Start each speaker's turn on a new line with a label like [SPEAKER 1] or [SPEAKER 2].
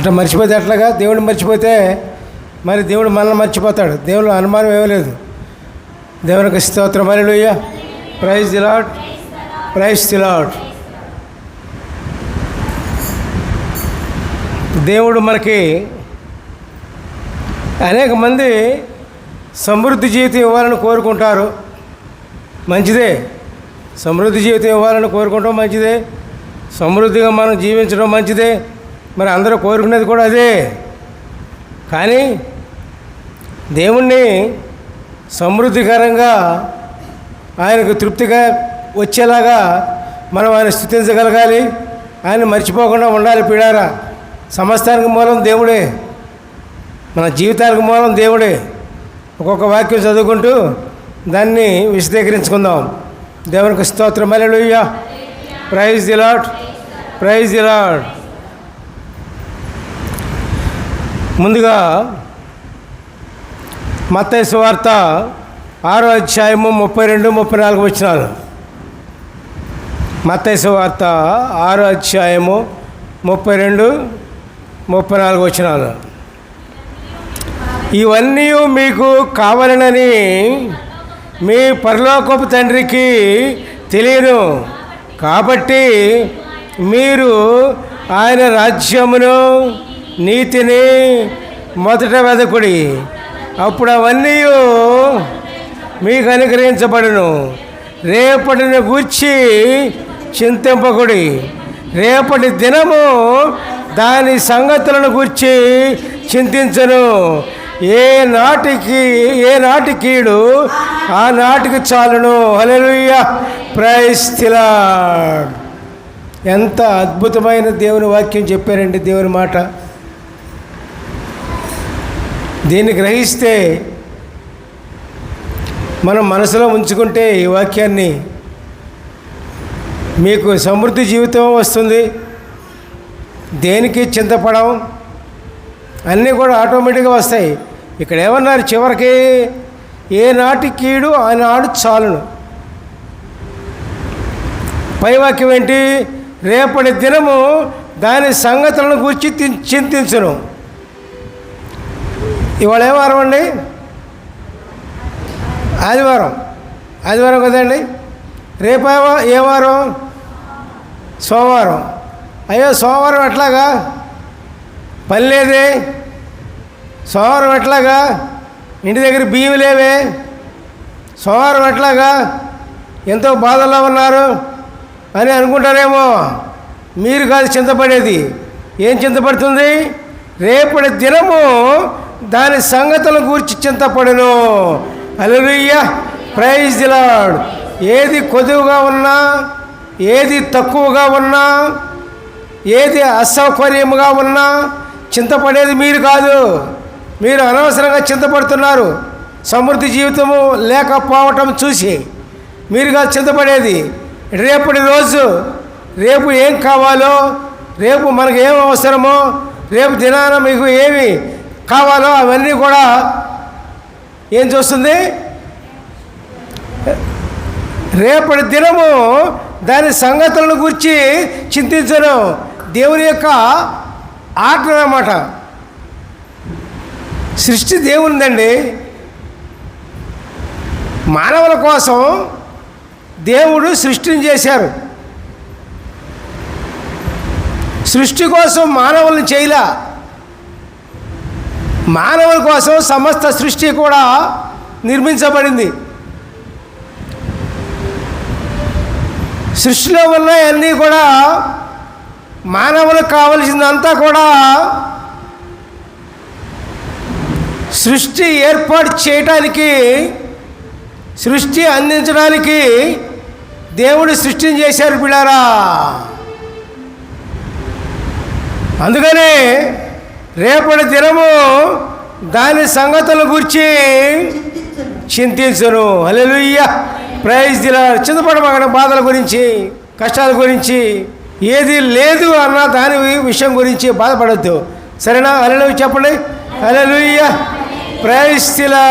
[SPEAKER 1] ఇట్లా మర్చిపోతే ఎట్లాగా? దేవుడు మర్చిపోతే మరి దేవుడు మనల్ని మర్చిపోతాడు. దేవుడు అనుమానం ఇవ్వలేదు దేవునికి స్తోత్రం. అలెలుయ్య ప్రైజ్ దిలాడ్ ప్రైజ్ దిలాడ్ దేవుడు మనకి అనేక మంది సమృద్ధి జీవితం ఇవ్వాలని కోరుకుంటారు. మంచిదే. సమృద్ధి జీవితం ఇవ్వాలని కోరుకుంటాం మంచిదే. సమృద్ధిగా మనం జీవించడం మంచిదే. మరి అందరూ కోరుకునేది కూడా అదే. కానీ దేవుణ్ణి సమృద్ధికరంగా ఆయనకు తృప్తిగా వచ్చేలాగా మనం ఆయన స్థుతించగలగాలి. ఆయన మర్చిపోకుండా ఉండాలి పీడారా. సమస్తానికి మూలం దేవుడే. మన జీవితానికి మూలం దేవుడే. ఒక్కొక్క వాక్యం చదువుకుంటూ దాన్ని విశదీకరించుకుందాం. దేవునికి స్తోత్రం. Hallelujah praise the lord praise the lord ముందుగా మత్తయి సువార్త ఆరో అధ్యాయము ముప్పై రెండు ముప్పై నాలుగు వచ్చినాను మత్తయి సువార్త ఆరో అధ్యాయము ముప్పై రెండు ముప్పై నాలుగు వచ్చినాను ఇవన్నీ మీకు కావాలనని మీ పరలోకపు తండ్రికి తెలియను. కాబట్టి మీరు ఆయన రాజ్యమును నీతిని మొదట వెదకుడి. అప్పుడు అవన్నీ మీకు అనుగ్రహించబడును. రేపటిని గూర్చి చింతింపకుడి. రేపటి దినము దాని సంగతులను గూర్చి చింతించను. ఏ నాటికి ఏ నాటి కీడు ఆ నాటికి చాలును. హల్లెలూయ. ప్రైస్తిలా ఎంత అద్భుతమైన దేవుని వాక్యం చెప్పారండి దేవుని మాట. దీన్ని గ్రహిస్తే మనం మనసులో ఉంచుకుంటే ఈ వాక్యాన్ని మీకు సమృద్ధి జీవితం వస్తుంది. దేనికి చింతపడం? అన్నీ కూడా ఆటోమేటిక్గా వస్తాయి. ఇక్కడ ఏమన్నారు? చివరికి ఏ నాటి కీడు ఆనాడు చాలును. పైవాక్యం ఏంటి? రేపటి దినము దాని సంగతులను గురించి చింతించను. ఇవాళ ఏ వారం అండి ఆదివారం. ఆదివారం కదండి? రేపు ఏ ఏ వారం? సోమవారం. అయ్యో సోమవారం ఎట్లాగా? పని లేదే. సోమవారం ఎట్లాగా? ఇంటి దగ్గర బియ్యం లేవే. సోమవారం ఎట్లాగా? ఎంతో బాధల్లో ఉన్నారు అని అనుకుంటారేమో. మీరు కాదు చింతపడేది. ఏం చింతపడుతుంది? రేపటి దినము దాని సంగతులను గూర్చి చింతపడును. అలరుయ్య ప్రైజ్ దిలాడ్ ఏది కొదువుగా ఉన్నా ఏది తక్కువగా ఉన్నా ఏది అసౌకర్యముగా ఉన్నా చింతపడేది మీరు కాదు. మీరు అనవసరంగా చింతపడుతున్నారు. సమృద్ధి జీవితము లేకపోవటం చూసి మీరు కాదు చింతపడేది. రేపటి రోజు రేపు ఏం కావాలో రేపు మనకు ఏం అవసరమో రేపు దినాన మీకు ఏమి కావాలో అవన్నీ కూడా ఏం చూస్తుంది? రేపటి దినము దాని సంగతులను గురించి చింతించను దేవుని యొక్క ఆట అన్నమాట. సృష్టి దేవునిదండి. మానవుల కోసం దేవుడు సృష్టిని చేశారు. సృష్టి కోసం మానవుల్ని చేయలే. మానవుల కోసం సమస్త సృష్టి కూడా నిర్మించబడింది. సృష్టిలో ఉన్నాయన్నీ కూడా మానవులకు కావలసిందంతా కూడా సృష్టి ఏర్పాటు చేయటానికి సృష్టి అందించడానికి దేవుడు సృష్టిని చేశారు పిల్లారా అందుకనే రేపటి దినము దాని సంగతుల గురించి చింతించను. హల్లెలూయ్య ప్రైజ్ దిలా చింతపడమగన బాధల గురించి కష్టాల గురించి ఏది లేదు అన్న దాని విషయం గురించి బాధపడద్దు. సరేనా? హల్లెలూయ చెప్పండి. హల్లెలూయ్య ప్రైజ్ దిలా